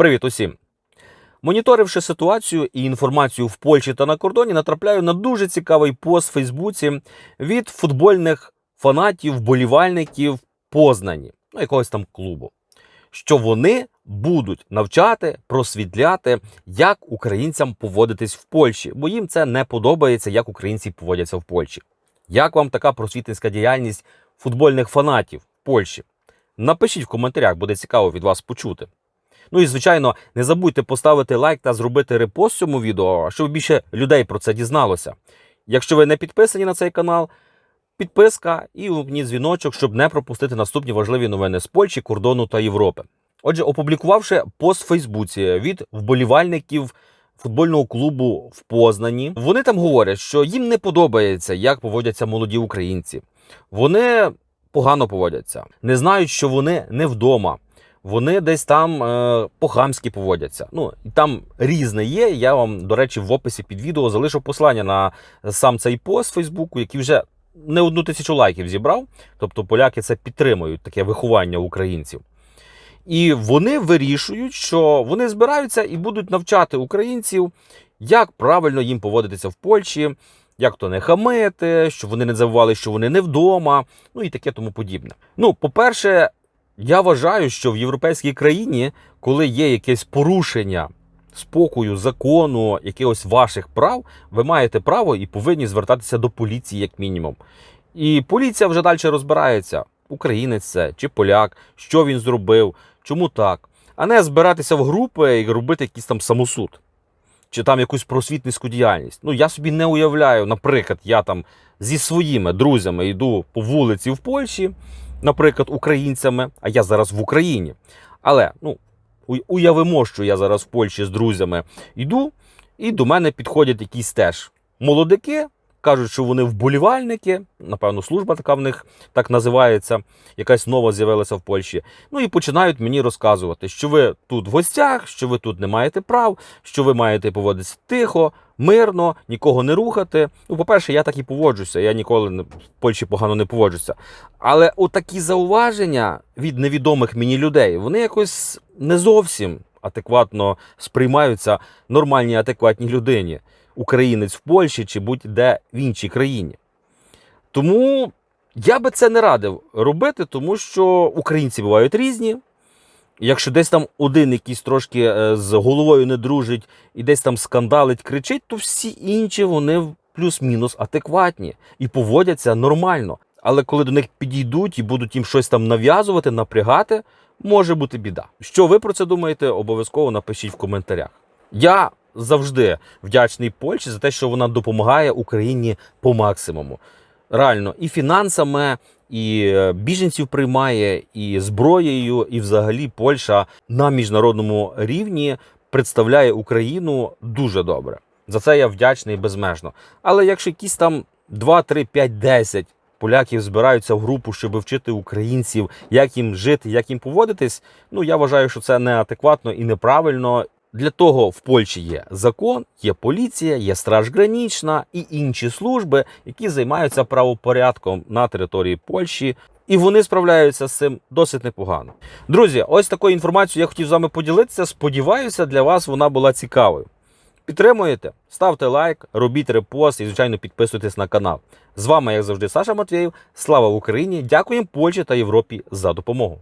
Привіт усім! Моніторивши ситуацію і інформацію в Польщі та на кордоні, натрапляю на дуже цікавий пост в Фейсбуці від футбольних фанатів, вболівальників Познані, ну якогось там клубу, що вони будуть навчати, просвітляти, як українцям поводитись в Польщі, бо їм це не подобається, як українці поводяться в Польщі. Як вам така просвітницька діяльність футбольних фанатів в Польщі? Напишіть в коментарях, буде цікаво від вас почути. Ну і звичайно, не забудьте поставити лайк та зробити репост цьому відео, щоб більше людей про це дізналося. Якщо ви не підписані на цей канал, підписка і увімкніть дзвіночок, щоб не пропустити наступні важливі новини з Польщі, кордону та Європи. Отже, опублікувавши пост в Фейсбуці від вболівальників футбольного клубу в Познані, вони там говорять, що їм не подобається, як поводяться молоді українці. Вони погано поводяться, не знають, що вони не вдома. Вони десь там е, по-хамськи поводяться. Ну і там різне є. Я вам, до речі, в описі під відео залишу послання на сам цей пост Фейсбуку, який вже не одну тисячу лайків зібрав. Тобто поляки це підтримують, таке виховання українців. І вони вирішують, що вони збираються і будуть навчати українців, як правильно їм поводитися в Польщі, як то не хамити, щоб вони не забували, що вони не вдома, ну і таке тому подібне. Ну, по-перше, я вважаю, що в європейській країні, коли є якесь порушення спокою, закону, якихось ваших прав, ви маєте право і повинні звертатися до поліції, як мінімум. І поліція вже далі розбирається, українець це чи поляк, що він зробив, чому так, а не збиратися в групи і робити якийсь там самосуд. Чи там якусь просвітницьку діяльність. Ну я собі не уявляю, наприклад, я там зі своїми друзями йду по вулиці в Польщі, наприклад, українцями, а я зараз в Україні. Але ну, уявимо, що я зараз в Польщі з друзями йду, і до мене підходять якісь теж молодики, кажуть, що вони вболівальники, напевно, служба така в них так називається, якась нова з'явилася в Польщі. Ну і починають мені розказувати, що ви тут в гостях, що ви тут не маєте прав, що ви маєте поводитися тихо, мирно, нікого не рухати. Ну, по-перше, я так і поводжуся. Я ніколи в Польщі погано не поводжуся. Але отакі зауваження від невідомих мені людей, вони якось не зовсім адекватно сприймаються нормальній адекватній людині, українець в Польщі чи будь-де в іншій країні. Тому я би це не радив робити, тому що українці бувають різні. Якщо десь там один якийсь трошки е, з головою не дружить і десь там скандалить, кричить, то всі інші вони плюс-мінус адекватні і поводяться нормально. Але коли до них підійдуть і будуть їм щось там нав'язувати, напрягати, може бути біда. Що ви про це думаєте? Обов'язково напишіть в коментарях. Я завжди вдячний Польщі за те, що вона допомагає Україні по максимуму. Реально, і фінансами, і е, біженців приймає, і зброєю, і взагалі Польща на міжнародному рівні представляє Україну дуже добре. За це я вдячний безмежно. Але якщо якісь там 2, 3, 5, 10 поляків збираються в групу, щоб вчити українців, як їм жити, як їм поводитись, ну я вважаю, що це неадекватно і неправильно. Для того в Польщі є закон, є поліція, є страж гранічна і інші служби, які займаються правопорядком на території Польщі. І вони справляються з цим досить непогано. Друзі, ось такою інформацією я хотів з вами поділитися. Сподіваюся, для вас вона була цікавою. Підтримуєте? Ставте лайк, робіть репост і, звичайно, підписуйтесь на канал. З вами, як завжди, Саша Матвєєв. Слава Україні! Дякуємо Польщі та Європі за допомогу.